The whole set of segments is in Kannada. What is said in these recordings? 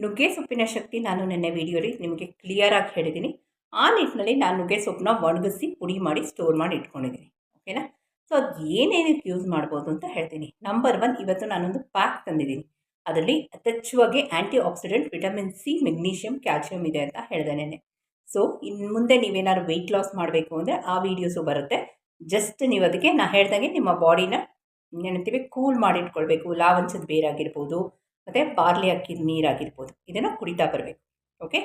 ನುಗ್ಗೆ ಸೊಪ್ಪಿನ ಶಕ್ತಿ ನಾನು ನಿನ್ನೆ ವಿಡಿಯೋಲಿ ನಿಮಗೆ ಕ್ಲಿಯರಾಗಿ ಹೇಳಿದ್ದೀನಿ ಆ ನಿಟ್ಟಿನಲ್ಲಿ ನಾನು ನುಗ್ಗೆ ಸೊಪ್ಪನ್ನ ಒಣಗಿಸಿ ಪುಡಿ ಮಾಡಿ ಸ್ಟೋರ್ ಮಾಡಿ ಇಟ್ಕೊಂಡಿದ್ದೀನಿ ಓಕೆನಾ ಸೊ ಅದು ಏನೇನಕ್ಕೆ ಯೂಸ್ ಮಾಡ್ಬೋದು ಅಂತ ಹೇಳ್ತೀನಿ. ನಂಬರ್ ಒನ್ ಇವತ್ತು ನಾನೊಂದು ಪ್ಯಾಕ್ ತಂದಿದ್ದೀನಿ ಅದರಲ್ಲಿ ಯಥೇಚ್ಛವಾಗಿ antioxidant vitamin C magnesium calcium ಇದೆ ಅಂತ ಹೇಳಿದೆ ನೆನೆ ಸೊ ಇನ್ನು ಮುಂದೆ ನೀವೇನಾದ್ರು ವೆಯ್ಟ್ ಲಾಸ್ ಮಾಡಬೇಕು ಅಂದರೆ ಆ ವೀಡಿಯೋಸು ಬರುತ್ತೆ. ಜಸ್ಟ್ ನೀವು ಅದಕ್ಕೆ ನಾನು ಹೇಳ್ದಂಗೆ ನಿಮ್ಮ ಬಾಡಿನ ಏನಂತೀವಿ ಕೂಲ್ ಮಾಡಿಟ್ಕೊಳ್ಬೇಕು ಲಾವಂಚದ ಬೇರಾಗಿರ್ಬೋದು ಮತ್ತು ಬಾರ್ಲಿ ಅಕ್ಕಿದ ನೀರಾಗಿರ್ಬೋದು. ಇದನ್ನು ಕುಡಿತಾ ಬರಬೇಕು. ಓಕೆ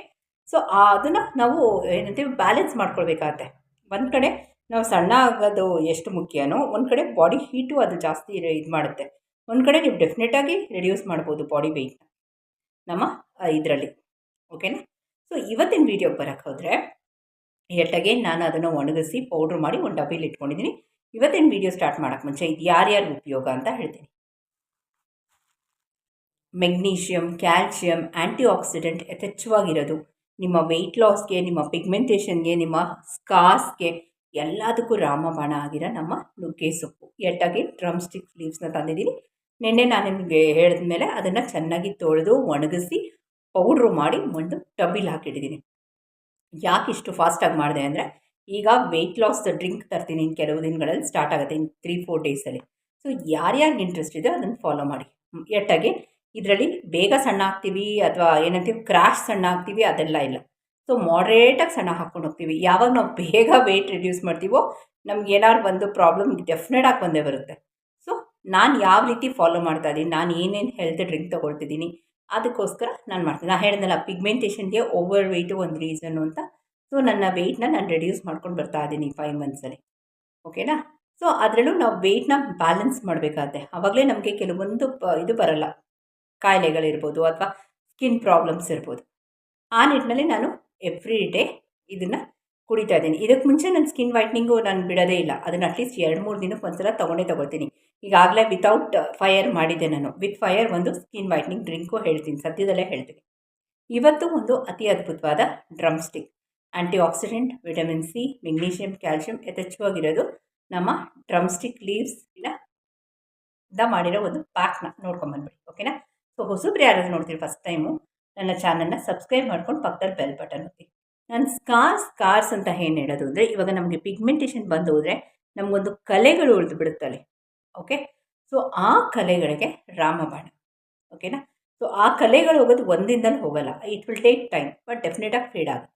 ಸೊ ಅದನ್ನು ನಾವು ಏನಂತೀವಿ ಬ್ಯಾಲೆನ್ಸ್ ಮಾಡ್ಕೊಳ್ಬೇಕಾಗತ್ತೆ. ಒಂದು ಕಡೆ ನಾವು ಸಣ್ಣ ಆಗೋದು ಎಷ್ಟು ಮುಖ್ಯನೋ, ಒಂದು ಕಡೆ ಬಾಡಿ ಹೀಟು ಅದು ಜಾಸ್ತಿ ಇದು ಮಾಡುತ್ತೆ. ಒಂದು ಕಡೆ ನೀವು ಡೆಫಿನೆಟಾಗಿ ರೆಡ್ಯೂಸ್ ಮಾಡ್ಬೋದು ಬಾಡಿ ವೆಯ್ಟ್ನ ನಮ್ಮ ಇದರಲ್ಲಿ. ಓಕೆನಾ ಸೊ ಇವತ್ತಿನ ವೀಡಿಯೋಗೆ ಬರೋಕ್ಕೆ ಹೋದರೆ ಎಟ್ಟಾಗೆ ನಾನು ಅದನ್ನು ಒಣಗಿಸಿ ಪೌಡ್ರ್ ಮಾಡಿ ಒಂದು ಡಬ್ಬಿಲಿ ಇಟ್ಕೊಂಡಿದ್ದೀನಿ ಇವತ್ತಿನ ವೀಡಿಯೋ ಸ್ಟಾರ್ಟ್ ಮಾಡೋಕ್ಕೆ ಮುಂಚೆ ಇದು ಯಾರ್ಯಾರು ಉಪಯೋಗ ಅಂತ ಹೇಳ್ತೀನಿ. ಮೆಗ್ನೀಷಿಯಮ್ ಕ್ಯಾಲ್ಶಿಯಂ ಆ್ಯಂಟಿ ಆಕ್ಸಿಡೆಂಟ್ ಯಥೇಚ್ಛವಾಗಿರೋದು. ನಿಮ್ಮ ವೆಯ್ಟ್ ಲಾಸ್ಗೆ ನಿಮ್ಮ ಪಿಗ್ಮೆಂಟೇಷನ್ಗೆ ನಿಮ್ಮ ಸ್ಕಾಸ್ಗೆ ಎಲ್ಲದಕ್ಕೂ ರಾಮಬಾಣ ಆಗಿರೋ ನಮ್ಮ ನುಗ್ಗೆ ಸೊಪ್ಪು. ಎಟ್ಟಾಗಿ ಡ್ರಮ್ ಸ್ಟಿಕ್ ಲೀವ್ಸ್ನ ತಂದಿದ್ದೀನಿ. ನಿನ್ನೆ ನಾನು ನಿಮಗೆ ಹೇಳಿದ ಮೇಲೆ ಅದನ್ನು ಚೆನ್ನಾಗಿ ತೊಳೆದು, ಒಣಗಿಸಿ ಪೌಡ್ರು ಮಾಡಿ ಒಂದು ಟಬ್ಬಿಲ್ ಹಾಕಿಟ್ಟಿದ್ದೀನಿ. ಯಾಕೆ ಇಷ್ಟು ಫಾಸ್ಟಾಗಿ ಮಾಡಿದೆ ಅಂದರೆ, ಈಗ ವೆಯ್ಟ್ ಲಾಸ್ ಡ್ರಿಂಕ್ ತರ್ತೀನಿ ಇನ್ನು ಕೆಲವು ದಿನಗಳಲ್ಲಿ ಸ್ಟಾರ್ಟ್ ಆಗುತ್ತೆ ಇನ್ನು ತ್ರೀ ಫೋರ್ ಡೇಸಲ್ಲಿ ಸೊ ಯಾರ್ಯಾರಿಗೆ ಇಂಟ್ರೆಸ್ಟ್ ಇದೆ ಅದನ್ನು ಫಾಲೋ ಮಾಡಿ. ಎಟ್ಟಾಗಿ ಇದರಲ್ಲಿ ಬೇಗ ಸಣ್ಣ ಆಗ್ತೀವಿ ಅಥವಾ ಏನಂತೀವಿ ಕ್ರ್ಯಾಶ್ ಸಣ್ಣ ಆಗ್ತೀವಿ, ಅದೆಲ್ಲ ಇಲ್ಲ. ಸೊ ಮಾಡ್ರೇಟಾಗಿ ಸಣ್ಣ ಹಾಕ್ಕೊಂಡು ಹೋಗ್ತೀವಿ. ಯಾವಾಗ ನಾವು ಬೇಗ ವೆಯ್ಟ್ ರಿಡ್ಯೂಸ್ ಮಾಡ್ತೀವೋ, ನಮ್ಗೆ ಏನಾದ್ರು ಒಂದು ಪ್ರಾಬ್ಲಮ್ ಡೆಫಿನೆಟಾಗಿ ಬಂದೇ ಬರುತ್ತೆ. ಸೊ ನಾನು ಯಾವ ರೀತಿ ಫಾಲೋ ಮಾಡ್ತಾ ಇದ್ದೀನಿ ನಾನು ಏನೇನು ಹೆಲ್ತ್ ಡ್ರಿಂಕ್ ತೊಗೊಳ್ತಿದ್ದೀನಿ ಅದಕ್ಕೋಸ್ಕರ ನಾನು ಮಾಡ್ತೀನಿ. ನಾನು ಹೇಳಿದ್ನಲ್ಲ ಪಿಗ್ಮೆಂಟೇಷನ್ಗೆ ಓವರ್ ವೆಯ್ಟು ಒಂದು ರೀಸನ್ನು ಅಂತ. ಸೊ ನನ್ನ ವೆಯ್ಟ್ನ ನಾನು ರೆಡ್ಯೂಸ್ ಮಾಡ್ಕೊಂಡು ಬರ್ತಾ ಇದ್ದೀನಿ ಫೈವ್ ಮಂತ್ಸಲ್ಲಿ ಓಕೆನಾ ಸೊ ಅದರಲ್ಲೂ ನಾವು ವೆಯ್ಟ್ನ ಬ್ಯಾಲೆನ್ಸ್ ಮಾಡಬೇಕಾಗತ್ತೆ. ಆವಾಗಲೇ ನಮಗೆ ಕೆಲವೊಂದು ಇದು ಬರಲ್ಲ. ಕಾಯಿಲೆಗಳಿರ್ಬೋದು ಅಥವಾ ಸ್ಕಿನ್ ಪ್ರಾಬ್ಲಮ್ಸ್ ಇರ್ಬೋದು. ಆ ನಿಟ್ಟಿನಲ್ಲಿ ನಾನು ಎವ್ರಿ ಡೇ ಇದನ್ನು ಕುಡಿತಾ ಇದ್ದೀನಿ. ಇದಕ್ಕೆ ಮುಂಚೆ ನನ್ನ ಸ್ಕಿನ್ ವೈಟ್ನಿಂಗು ನಾನು ಬಿಡೋದೇ ಇಲ್ಲ. ಅದನ್ನು ಅಟ್ಲೀಸ್ಟ್ ಎರಡು, ಮೂರು ದಿನಕ್ಕೆ ಒಂದು ಸಲ ತೊಗೊಂಡೇ ತೊಗೊಳ್ತೀನಿ. ಈಗಾಗಲೇ ವಿತೌಟ್ ಫೈರ್ ಮಾಡಿದ್ದೆ ನಾನು. ವಿತ್ ಫೈರ್ ಒಂದು ಸ್ಕಿನ್ ವೈಟ್ನಿಂಗ್ ಡ್ರಿಂಕು ಹೇಳ್ತೀನಿ. ಸದ್ಯದಲ್ಲೇ ಹೇಳ್ತೀನಿ. ಇವತ್ತು ಒಂದು ಅತಿ ಅದ್ಭುತವಾದ drumstick antioxidant vitamin C magnesium calcium ಯಥೇಚ್ಛವಾಗಿರೋದು ನಮ್ಮ ಡ್ರಮ್ ಸ್ಟಿಕ್ ಲೀವ್ಸ್ ಇಲ್ಲ ಮಾಡಿರೋ ಒಂದು ಪ್ಯಾಕ್ನ ನೋಡ್ಕೊಂಬಂದ್ಬಿಡಿ ಓಕೆನಾ ಸೊ ಹೊಸಬ್ರು ಯಾರಾದ್ರು ನೋಡ್ತೀರಿ ಫಸ್ಟ್ ಟೈಮು ನನ್ನ ಚಾನಲ್ನ ಸಬ್ಸ್ಕ್ರೈಬ್ ಮಾಡ್ಕೊಂಡು ಪಕ್ಕದಲ್ಲಿ ಬೆಲ್ ಬಟನ್ ಒತ್ತಿ. ನಾನು ಸ್ಕಾರ್ಸ್ ಸ್ಕಾರ್ಸ್ ಅಂತ ಏನು ಹೇಳೋದು ಅಂದರೆ, ಇವಾಗ ನಮಗೆ ಪಿಗ್ಮೆಂಟೇಷನ್ ಬಂದು ಹೋದರೆ ನಮಗೊಂದು ಕಲೆಗಳು ಉಳಿದು ಬಿಡುತ್ತಲ್ಲಿ. ಓಕೆ ಸೊ ಆ ಕಲೆಗಳಿಗೆ ರಾಮಬಾಣ. ಓಕೆನಾ ಸೊ ಆ ಕಲೆಗಳು ಹೋಗೋದು ಒಂದಿಂದಲೂ ಹೋಗಲ್ಲ. It will take time but ಡೆಫಿನೆಟಾಗಿ fade ಆಗುತ್ತೆ.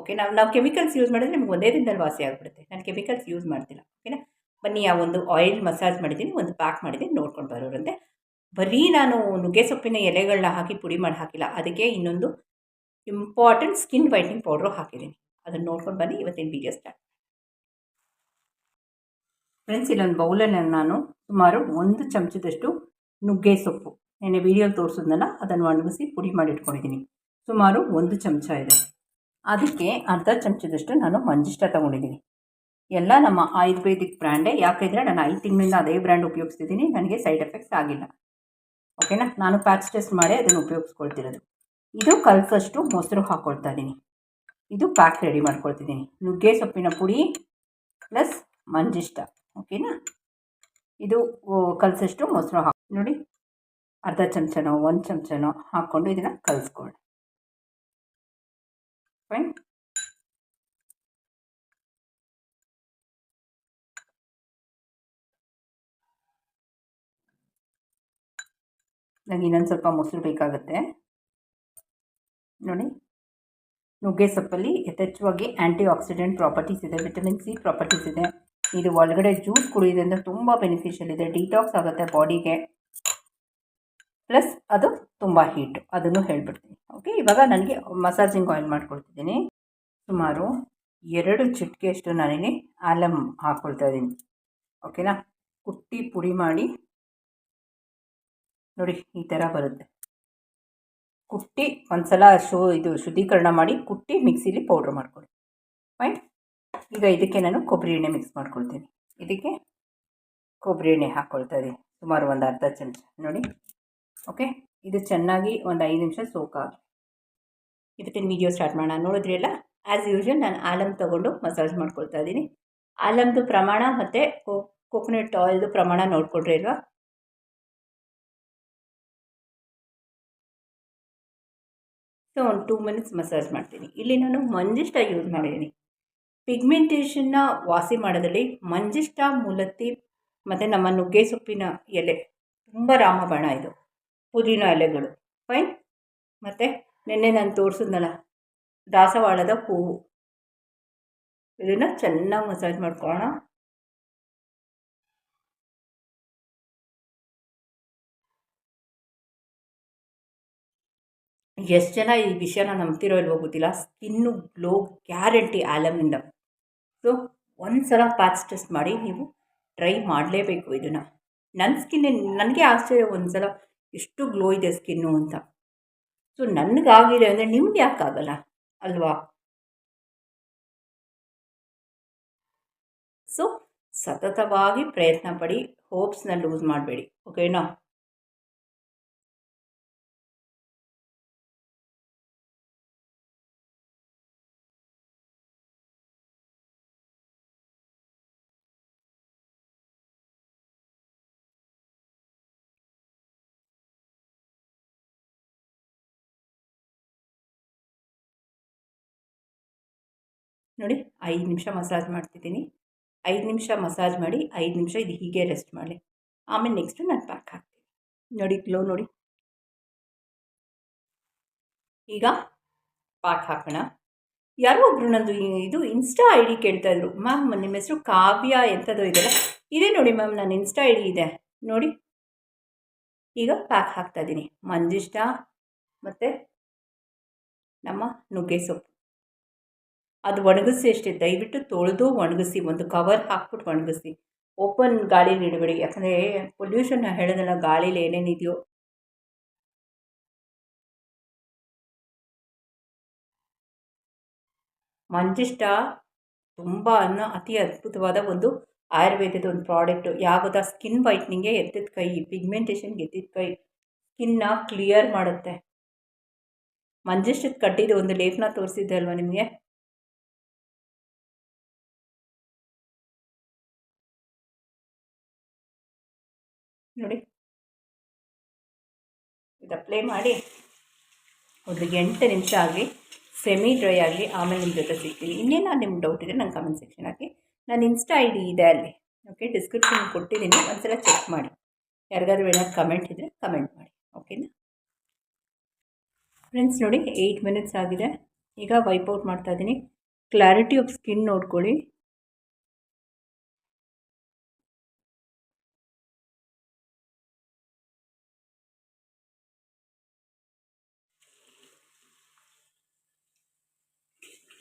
ಓಕೆ ನಾವು ನಾವು ಕೆಮಿಕಲ್ಸ್ ಯೂಸ್ ಮಾಡಿದ್ರೆ ನಿಮ್ಗೆ ಒಂದೇ ದಿನದಲ್ಲಿ ವಾಸಿ ಆಗಿಬಿಡುತ್ತೆ. ನಾನು ಕೆಮಿಕಲ್ಸ್ ಯೂಸ್ ಮಾಡ್ತಿಲ್ಲ. ಓಕೆನಾ ಬನ್ನಿ, ಆ ಒಂದು ಆಯಿಲ್ ಮಸಾಜ್ ಮಾಡಿದ್ದೀನಿ, ಒಂದು ಪ್ಯಾಕ್ ಮಾಡಿದ್ದೀನಿ, ನೋಡ್ಕೊಂಡು ಬರೋರಂತೆ. ಬರೀ ನಾನು ನುಗ್ಗೆ ಸೊಪ್ಪಿನ ಎಲೆಗಳನ್ನ ಹಾಕಿ ಪುಡಿ ಮಾಡಿ ಹಾಕಿಲ್ಲ, ಅದಕ್ಕೆ ಇನ್ನೊಂದು ಇಂಪಾರ್ಟೆಂಟ್ ಸ್ಕಿನ್ ವೈಟ್ನಿಂಗ್ ಪೌಡ್ರು ಹಾಕಿದ್ದೀನಿ. ಅದನ್ನು ನೋಡ್ಕೊಂಡು ಬನ್ನಿ, ಇವತ್ತಿನ ವೀಡಿಯೋ ಸ್ಟಾರ್ಟ್ ಫ್ರೆಂಡ್ಸ್ ಇಲ್ಲೊಂದು ಬೌಲನ್ನು ನಾನು ಸುಮಾರು ಒಂದು ಚಮಚದಷ್ಟು ನುಗ್ಗೆ ಸೊಪ್ಪು ನೆನೆ ವೀಡಿಯೋಲಿ ತೋರಿಸೋದನ್ನ ಅದನ್ನು ಒಣಗಿಸಿ ಪುಡಿ ಮಾಡಿ ಇಟ್ಕೊಂಡಿದ್ದೀನಿ. ಸುಮಾರು ಒಂದು ಚಮಚ ಇದೆ. ಅದಕ್ಕೆ ಅರ್ಧ ಚಮಚದಷ್ಟು ನಾನು ಮಂಜಿಷ್ಟ ತೊಗೊಂಡಿದ್ದೀನಿ. ಎಲ್ಲ ನಮ್ಮ ಆಯುರ್ವೇದಿಕ್ ಬ್ರ್ಯಾಂಡೇ ಯಾಕೆಂದರೆ ನಾನು ಐದು ತಿಂಗಳಿಂದ ಅದೇ ಬ್ರ್ಯಾಂಡ್ ಉಪಯೋಗಿಸ್ತಿದ್ದೀನಿ, ನನಗೆ ಸೈಡ್ ಎಫೆಕ್ಟ್ಸ್ ಆಗಿಲ್ಲ. ಓಕೆನಾ ನಾನು ಪ್ಯಾಚ್ ಟೆಸ್ಟ್ ಮಾಡಿ ಅದನ್ನು ಉಪಯೋಗಿಸ್ಕೊಳ್ತಿರೋದು. ಇದು ಕಲ್ಸಷ್ಟು ಮೊಸರು ಹಾಕ್ಕೊಳ್ತಾ ಇದ್ದೀನಿ ಇದು ಪ್ಯಾಕ್ ರೆಡಿ ಮಾಡ್ಕೊಳ್ತಿದ್ದೀನಿ ನುಗ್ಗೆ, ಸೊಪ್ಪಿನ ಪುಡಿ ಪ್ಲಸ್ ಮಂಜಿಷ್ಟ. ಓಕೆನಾ ಇದು ಕಲಸಷ್ಟು ಮೊಸರು ಹಾಕಿ, ನೋಡಿ. ಅರ್ಧ ಚಮಚನೋ, ಒಂದು ಚಮಚನೋ ಹಾಕ್ಕೊಂಡು ಇದನ್ನು ಕಲಿಸ್ಕೊಳ್ಳಿ ಫೈನ್ ನನಗೆ ಇನ್ನೊಂದು ಸ್ವಲ್ಪ ಮೊಸರು ಬೇಕಾಗುತ್ತೆ. ನೋಡಿ. ನುಗ್ಗೆ ಸೊಪ್ಪಲ್ಲಿ ಯಥೇಚ್ಛವಾಗಿ ಆ್ಯಂಟಿ ಆಕ್ಸಿಡೆಂಟ್ ಪ್ರಾಪರ್ಟೀಸ್ ಇದೆ ವಿಟಮಿನ್ ಸಿ ಪ್ರಾಪರ್ಟೀಸ್ ಇದೆ. ಇದು ಒಳಗಡೆ ಜ್ಯೂಸ್ ಕುಡಿಯೋದ್ರಿಂದ ತುಂಬ ಬೆನಿಫಿಷಿಯಲ್ ಇದೆ ಡಿಟಾಕ್ಸ್ ಆಗುತ್ತೆ ಬಾಡಿಗೆ ಪ್ಲಸ್ ಅದು ತುಂಬ ಹೀಟ್ ಅದನ್ನು ಹೇಳ್ಬಿಡ್ತೀನಿ. ಓಕೆ ಇವಾಗ ನನಗೆ ಮಸಾಜಿಂಗ್ ಆಯಿಲ್ ಮಾಡ್ಕೊಳ್ತಿದ್ದೀನಿ ಸುಮಾರು ಎರಡು ಚಿಟಿಕೆಯಷ್ಟು ನಾನಿಲ್ಲಿ ಆಲಮ್ ಹಾಕ್ಕೊಳ್ತಾ ಇದ್ದೀನಿ. ಓಕೆನಾ ಕುಟ್ಟಿ ಪುಡಿ ಮಾಡಿ ನೋಡಿ, ಈ ಥರ ಬರುತ್ತೆ. ಕುಟ್ಟಿ ಒಂದ್ಸಲ ಶು, ಇದು ಶುದ್ಧೀಕರಣ ಮಾಡಿ ಕುಟ್ಟಿ ಮಿಕ್ಸಿಲಿ ಪೌಡ್ರ್ ಮಾಡ್ಕೊಳ್ಳಿ. ಫೈನ್ ಈಗ ಇದಕ್ಕೆ ನಾನು ಕೊಬ್ಬರಿ ಎಣ್ಣೆ ಮಿಕ್ಸ್ ಮಾಡ್ಕೊಳ್ತೀನಿ. ಇದಕ್ಕೆ ಕೊಬ್ಬರಿ ಎಣ್ಣೆ ಹಾಕ್ಕೊಳ್ತಾ ಇದ್ದೀನಿ. ಸುಮಾರು ಒಂದು ಅರ್ಧ ಚಮಚ. ನೋಡಿ ಓಕೆ ಇದು ಚೆನ್ನಾಗಿ ಒಂದು ಐದು ನಿಮಿಷ ಸೋಕಾಗಲಿ ಇದಕ್ಕೆ ವೀಡಿಯೋ ಸ್ಟಾರ್ಟ್ ಮಾಡೋಣ. ನೋಡಿದ್ರಿ ಅಲ್ಲ? ಆ್ಯಸ್ ಯೂಶ್ವಲ್ ನಾನು ಆಲಮ್ ತೊಗೊಂಡು ಮಸಾಜ್ ಮಾಡ್ಕೊಳ್ತಾ ಇದ್ದೀನಿ. ಆಲಮ್ದು ಪ್ರಮಾಣ ಮತ್ತು ಕೋಕೋನಟ್ ಆಯಿಲ್ದು ಪ್ರಮಾಣ ನೋಡಿಕೊಡ್ರಿ ಅಲ್ವಾ? ಸೊ ಒಂದು ಟೂ ಮಿನಿಟ್ಸ್ ಮಸಾಜ್ ಮಾಡ್ತೀನಿ. ಇಲ್ಲಿ ನಾನು ಮಂಜಿಷ್ಟ ಯೂಸ್ ಮಾಡಿದ್ದೀನಿ ಪಿಗ್ಮೆಂಟೇಷನ್ನ ವಾಸಿ ಮಾಡೋದ್ರಲ್ಲಿ ಮಂಜಿಷ್ಟ ಮೂಲತ್ತಿ ಮತ್ತು ನಮ್ಮ ನುಗ್ಗೆ ಸೊಪ್ಪಿನ ಎಲೆ, ತುಂಬ ರಾಮಬಾಣ ಇದು. ಪುದೀನ ಎಲೆಗಳು. ಫೈನ್ ಮತ್ತು ನಿನ್ನೆ ನಾನು ತೋರಿಸಿದ್ನಲ್ಲ, ದಾಸವಾಳದ ಹೂವು. ಇದನ್ನು ಚೆನ್ನಾಗಿ ಮಸಾಜ್ ಮಾಡ್ಕೊಳ್ಳೋಣ. ಎಷ್ಟು ಜನ ಈ ವಿಷಯನ ನಂಬ್ತಿರೋ ಇಲ್ವೋ ಗೊತ್ತಿಲ್ಲ. ಸ್ಕಿನ್ನು, ಗ್ಲೋ, ಗ್ಯಾರಂಟಿ ಆಲಮಿಂದ ಸೊ ಒಂದು ಸಲ ಪ್ಯಾಚ್ ಟೆಸ್ಟ್ ಮಾಡಿ ನೀವು ಟ್ರೈ ಮಾಡಲೇಬೇಕು ಇದನ್ನು. ನನ್ನ ಸ್ಕಿನ್ ನನಗೆ ಆಶ್ಚರ್ಯ ಒಂದು ಸಲ ಎಷ್ಟು ಗ್ಲೋ ಇದೆ ಸ್ಕಿನ್ನು ಅಂತ. ಸೊ, ನನಗಾಗಿದೆ ಅಂದರೆ ನಿಮ್ಗೆ ಯಾಕಾಗಲ್ಲ? ಅಲ್ವಾ? ಸೊ, ಸತತವಾಗಿ ಪ್ರಯತ್ನ ಪಡಿ, ಹೋಪ್ಸ್ನ ಲೂಸ್ ಮಾಡಬೇಡಿ. ಓಕೆನಾ? ನೋಡಿ ಐದು ನಿಮಿಷ ಮಸಾಜ್ ಮಾಡ್ತಿದ್ದೀನಿ. ಐದು ನಿಮಿಷ ಮಸಾಜ್ ಮಾಡಿ ಐದು ನಿಮಿಷ ಇದು ಹೀಗೆ ರೆಸ್ಟ್ ಮಾಡಿ ಆಮೇಲೆ ನೆಕ್ಸ್ಟು ನಾನು ಪ್ಯಾಕ್ ಹಾಕ್ತೀನಿ. ನೋಡಿ ಗ್ಲೋ ನೋಡಿ. ಈಗ ಪ್ಯಾಕ್ ಹಾಕೋಣ. ಯಾರೋ ಒಬ್ಬರು ನಂದು ಇದು ಇನ್ಸ್ಟಾ ಐ ಡಿ ಕೇಳ್ತಾ ಇದ್ರು. ಮ್ಯಾಮ್, ನಿಮ್ಮ ಹೆಸರು ಕಾವ್ಯ ಎಂಥದ್ದು ಇದೆಯಲ್ಲ ಇದೇ ನೋಡಿ ಮ್ಯಾಮ್ ನಾನು ಇನ್ಸ್ಟಾ ಐ ಡಿ ಇದೆ. ನೋಡಿ. ಈಗ ಪ್ಯಾಕ್ ಹಾಕ್ತಾ ಇದ್ದೀನಿ. ಮಂಜಿಷ್ಟ ಮತ್ತು ನಮ್ಮ ನುಗ್ಗೆ ಸೊಪ್ಪು. ಅದು ಒಣಗಿಸಿ ಅಷ್ಟೇ, ದಯವಿಟ್ಟು ತೊಳೆದು ಒಣಗಿಸಿ, ಒಂದು ಕವರ್ ಹಾಕ್ಬಿಟ್ಟು ಒಣಗಿಸಿ. ಓಪನ್ ಗಾಳಿ ಇಡಬೇಡಿ ಯಾಕಂದರೆ ಪೊಲ್ಯೂಷನ್ ಹೇಳೋದಲ್ಲ, ಗಾಳಿಲಿ ಏನೇನಿದೆಯೋ ಮಂಜಿಷ್ಟ ತುಂಬ ಅನ್ನೋ, ಅತಿ ಅದ್ಭುತವಾದ ಒಂದು ಆಯುರ್ವೇದದ ಒಂದು ಪ್ರಾಡಕ್ಟು. ಯಾವುದ ಸ್ಕಿನ್ ವೈಟ್ನಿಂಗ್ಗೆ ಎತ್ತಿದ ಕೈ ಪಿಗ್ಮೆಂಟೇಷನ್ಗೆ ಎತ್ತಿದ ಕೈ, ಸ್ಕಿನ್ನ ಕ್ಲಿಯರ್ ಮಾಡುತ್ತೆ. ಮಂಜಿಷ್ಟದ ಕಟ್ಟಿದ ಒಂದು ಲೇಪನ ತೋರಿಸಿದ್ದೆ ಅಲ್ವಾ ನಿಮಗೆ? ನೋಡಿ. ಇದು ಅಪ್ಲೈ ಮಾಡಿ. ಒಂದು ಎಂಟು ನಿಮಿಷ ಆಗಲಿ ಸೆಮಿ ಡ್ರೈ ಆಗಲಿ, ಆಮೇಲೆ ನಿಮ್ಮ ಜೊತೆ ಸಿಗ್ತೀನಿ. ಇನ್ನೇನು ನಿಮ್ಮ ಡೌಟ್ ಇದೆ ನಂಗೆ ಕಮೆಂಟ್ ಸೆಕ್ಷನ್ ಹಾಕಿ. ನಾನು ಇನ್ಸ್ಟಾ ಐ ಡಿ ಇದೆ ಅಲ್ಲಿ. ಓಕೆ ಡಿಸ್ಕ್ರಿಪ್ಷನ್ ಕೊಟ್ಟಿದ್ದೀನಿ ಒಂದ್ಸಲ ಚೆಕ್ ಮಾಡಿ. ಯಾರಿಗಾದ್ರೂ ಏನಾದ್ರು ಕಮೆಂಟ್ ಇದ್ದರೆ ಕಮೆಂಟ್ ಮಾಡಿ. ಓಕೆನಾ ಫ್ರೆಂಡ್ಸ್ ನೋಡಿ ಏಯ್ಟ್ ಮಿನಿಟ್ಸ್ ಆಗಿದೆ. ಈಗ ವೈಪ್ ಔಟ್ ಮಾಡ್ತಾ ಇದ್ದೀನಿ ಕ್ಲಾರಿಟಿ ಆಫ್ ಸ್ಕಿನ್ ನೋಡ್ಕೊಳ್ಳಿ.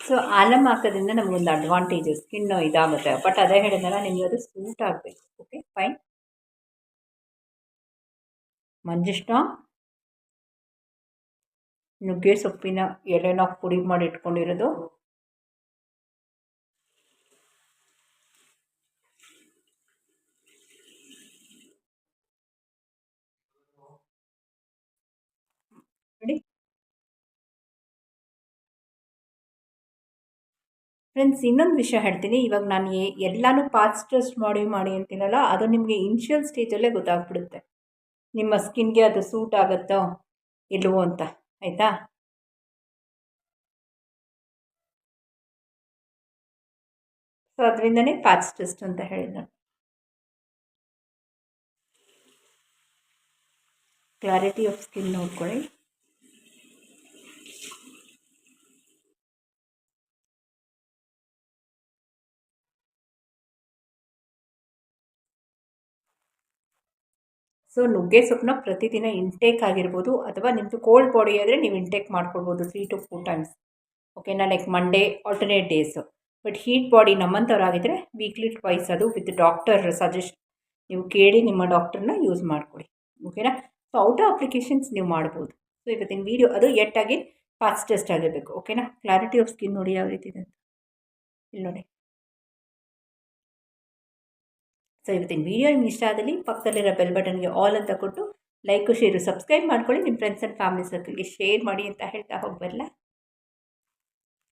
ಸೊ ಆಲಮ್ ಹಾಕೋದ್ರಿಂದ ನಮಗೊಂದು ಅಡ್ವಾಂಟೇಜು ಸ್ಕಿನ್ ಇದಾಗುತ್ತೆ. ಬಟ್ ಅದೇ ಹೇಳಿದ್ನಲ್ಲ, ನಿಮಗೆ ಅದು ಸೂಟ್ ಆಗಬೇಕು. ಓಕೆ ಫೈನ್ ಮಂಜಿಷ್ಟ ನುಗ್ಗೆ ಸೊಪ್ಪಿನ ಎಲೆನ ಪುಡಿ ಮಾಡಿ ಇಟ್ಕೊಂಡಿರೋದು ನೋಡಿ ಫ್ರೆಂಡ್ಸ್ ಇನ್ನೊಂದು ವಿಷಯ ಹೇಳ್ತೀನಿ. ಇವಾಗ ನಾನು ಎಲ್ಲನೂ ಪಾಸ್ ಟೆಸ್ಟ್ ಮಾಡಿ ಮಾಡಿ ಅಂತೀನಲ್ಲ, ಅದು ನಿಮಗೆ ಇನ್ಷಿಯಲ್ ಸ್ಟೇಜಲ್ಲೇ ಗೊತ್ತಾಗ್ಬಿಡುತ್ತೆ. ನಿಮ್ಮ ಸ್ಕಿನ್ಗೆ ಅದು ಸೂಟ್ ಆಗುತ್ತೋ ಇಲ್ವೋ ಅಂತ, ಆಯಿತಾ? ಸೊ ಅದರಿಂದನೇ ಪ್ಯಾಚ್ ಟೆಸ್ಟ್ ಅಂತ ಹೇಳಿದ ಕ್ಲಾರಿಟಿ ಆಫ್ ಸ್ಕಿನ್ ನೋಡ್ಕೊಳ್ಳಿ. ಸೊ ನುಗ್ಗೆ ಸೊಪ್ಪನ್ನ ಪ್ರತಿದಿನ ಇಂಟೇಕ್ ಆಗಿರ್ಬೋದು ಅಥವಾ ನಿಮ್ಮದು ಕೋಲ್ಡ್ ಬಾಡಿ ಆದರೆ ನೀವು ಇಂಟೇಕ್ ಮಾಡ್ಕೊಳ್ಬೋದು ತ್ರೀ ಟು ಫೋರ್ ಟೈಮ್ಸ್ ಓಕೆನಾ like Monday alternate days but heat body ನಮ್ಮಂಥವ್ರಾಗಿದ್ದರೆ weekly twice ಅದು ವಿತ್ ಡಾಕ್ಟರ್ ಸಜೆಷನ್ ನೀವು ಕೇಳಿ ನಿಮ್ಮ ಡಾಕ್ಟರ್ನ ಯೂಸ್ ಮಾಡಿಕೊಡಿ. ಓಕೆನಾ ಸೊ ಔಟರ್ ಅಪ್ಲಿಕೇಶನ್ಸ್ ನೀವು ಮಾಡ್ಬೋದು. ಸೊ ಇವತ್ತಿನ ವೀಡಿಯೋ ಅದು ಎಟ್ಟಾಗಿ ಫಾಸ್ಟೆಸ್ಟ್ ಆಗಿರಬೇಕು. ಓಕೆನಾ ಕ್ಲಾರಿಟಿ ಆಫ್ ಸ್ಕಿನ್ ನೋಡಿ ಯಾವ ರೀತಿ ಇದೆ ಅಂತ. ಇಲ್ಲಿ ನೋಡಿ. ಸೊ ಇವತ್ತಿನ ವೀಡಿಯೋ ನಿಮ್ಗೆ ಇಷ್ಟ ಆದಲ್ಲಿ ಪಕ್ಕದಲ್ಲಿರೋ ಬೆಲ್ ಬಟನ್ಗೆ ಆಲ್ ಅಂತ ಕೊಟ್ಟು ಲೈಕು ಶೇರು ಸಬ್ಸ್ಕ್ರೈಬ್ ಮಾಡ್ಕೊಳ್ಳಿ. ನಿಮ್ಮ ಫ್ರೆಂಡ್ಸ್ ಆ್ಯಂಡ್ ಫ್ಯಾಮಿಲಿ ಸರ್ಕಲ್ಗೆ ಶೇರ್ ಮಾಡಿ ಅಂತ ಹೇಳ್ತಾ ಹೋಗ್ಬರಲ್ಲ